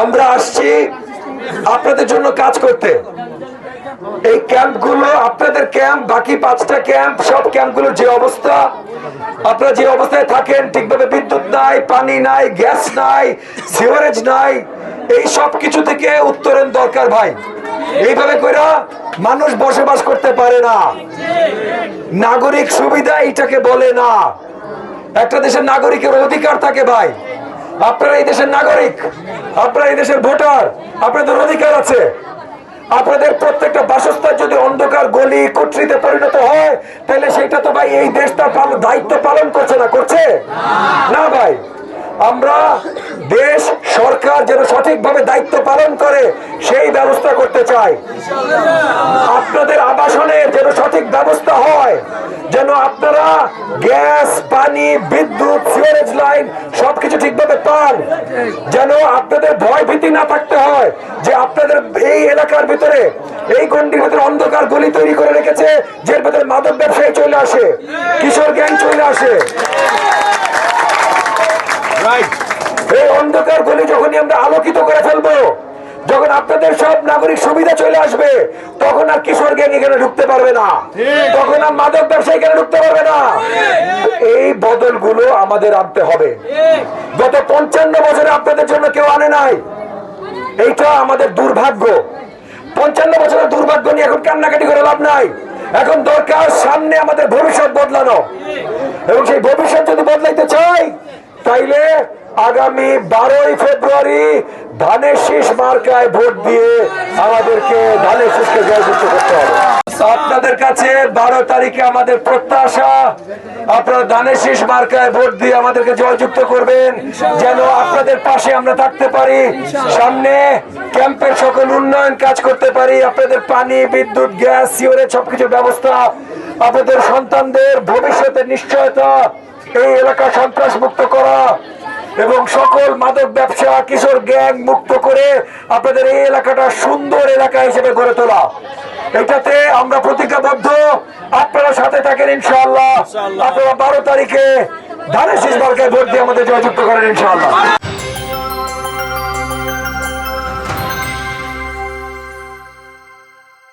আমরা আসছি আপনাদের জন্য কাজ করতে। এই ক্যাম্পগুলো, আপনাদের ক্যাম্প, বাকি পাঁচটা ক্যাম্প, সব ক্যাম্পগুলোর যে অবস্থা, আপনারা যে অবস্থায় থাকেন, ঠিকভাবে বিদ্যুৎ নাই, পানি নাই, গ্যাস নাই সিওয়ারেজ নাই, এই সব কিছু থেকে উত্তরণ দরকার ভাই। এইভাবে কইরা মানুষ বসবাস করতে পারে না। নাগরিক সুবিধা এটাকে বলে না। একটা দেশের নাগরিকের অধিকার থাকে ভাই। আপনারা এই দেশের নাগরিক, আপনারা এই দেশের ভোটার, আপনাদের অধিকার আছে। আপনাদের প্রত্যেকটা বাসস্থান যদি অন্ধকার গলি কুটরিতে পরিণত হয়, তাহলে সেটা তো ভাই এই দেশটা দায়িত্ব পালন করছে না করছে? না ভাই। আমরা দেশ, সরকার যেন সঠিকভাবে দায়িত্ব পালন করে, সেই ব্যবস্থা করতে চাই। আপনাদের আবাসনের যেন সঠিক ব্যবস্থা হয়, যেন আপনারা গ্যাস, পানি, বিদ্যুৎ, সিওরেজ লাইন সবকিছু ঠিকভাবে পান, যেন আপনাদের ভয় ভীতি না থাকতে হয় যে আপনাদের এই এলাকার ভিতরে, এই গন্ডির ভিতরে অন্ধকার গলি তৈরি করে রেখেছে যে ভিতরে মাদক ব্যবসায়ী চলে আসে, কিশোর গ্যাং চলে আসে। এই অন্ধকার গলি যখনই আমরা আলোকিত করে ফেলব যখন আপনাদের সব নাগরিক সুবিধা চলে আসবে তখন আর কিশোর গ্যাং এখানে ঢুকতে পারবে না। তখন আর মাদক ব্যবসা এখানে ঢুকতে পারবে না। এই বদলগুলো আমাদের আনতে হবে। গত পঞ্চান্ন বছরে আপনাদের জন্য কেউ আনে নাই। এইটা আমাদের দুর্ভাগ্য। পঞ্চান্ন বছরের দুর্ভাগ্য নিয়ে এখন কান্নাকাটি করে লাভ নাই। এখন দরকার সামনে আমাদের ভবিষ্যৎ বদলানো। এবং সেই ভবিষ্যৎ যদি বদলাইতে চাই তাইলে আগামী বারোই ফেব্রুয়ারি ধানের শীষ মার্কায় ভোট দিয়ে আমাদেরকে ধানের শীষকে জয়যুক্ত করতে হবে। আপনাদের কাছে বারো তারিখে আমাদের প্রত্যাশা, আপনারা ধানের শীষ মার্কায় ভোট দিয়ে আমাদেরকে জয়যুক্ত করবেন, যেন আপনাদের পাশে আমরা থাকতে পারি, সামনে ক্যাম্পের সকল উন্নয়ন কাজ করতে পারি, আপনাদের পানি, বিদ্যুৎ, গ্যাস সিওরেজ সবকিছু ব্যবস্থা, আপনাদের সন্তানদের ভবিষ্যতের নিশ্চয়তা এই এলাকা সন্ত্রাস মুক্ত করা এবং সকল মাদক ব্যবসা কিশোর গ্যাং মুক্ত করে আপনাদের এই এলাকাটা সুন্দর এলাকা হিসেবে গড়ে তোলা। এটাতে আমরা প্রতিজ্ঞাবদ্ধ। আপনারা সাথে থাকেন ইনশাআল্লাহ। আপনারা বারো তারিখে ধানের শেষ বারকে ভোট দিয়ে আমাদের জয়যুক্ত করেন ইনশাআল্লাহ।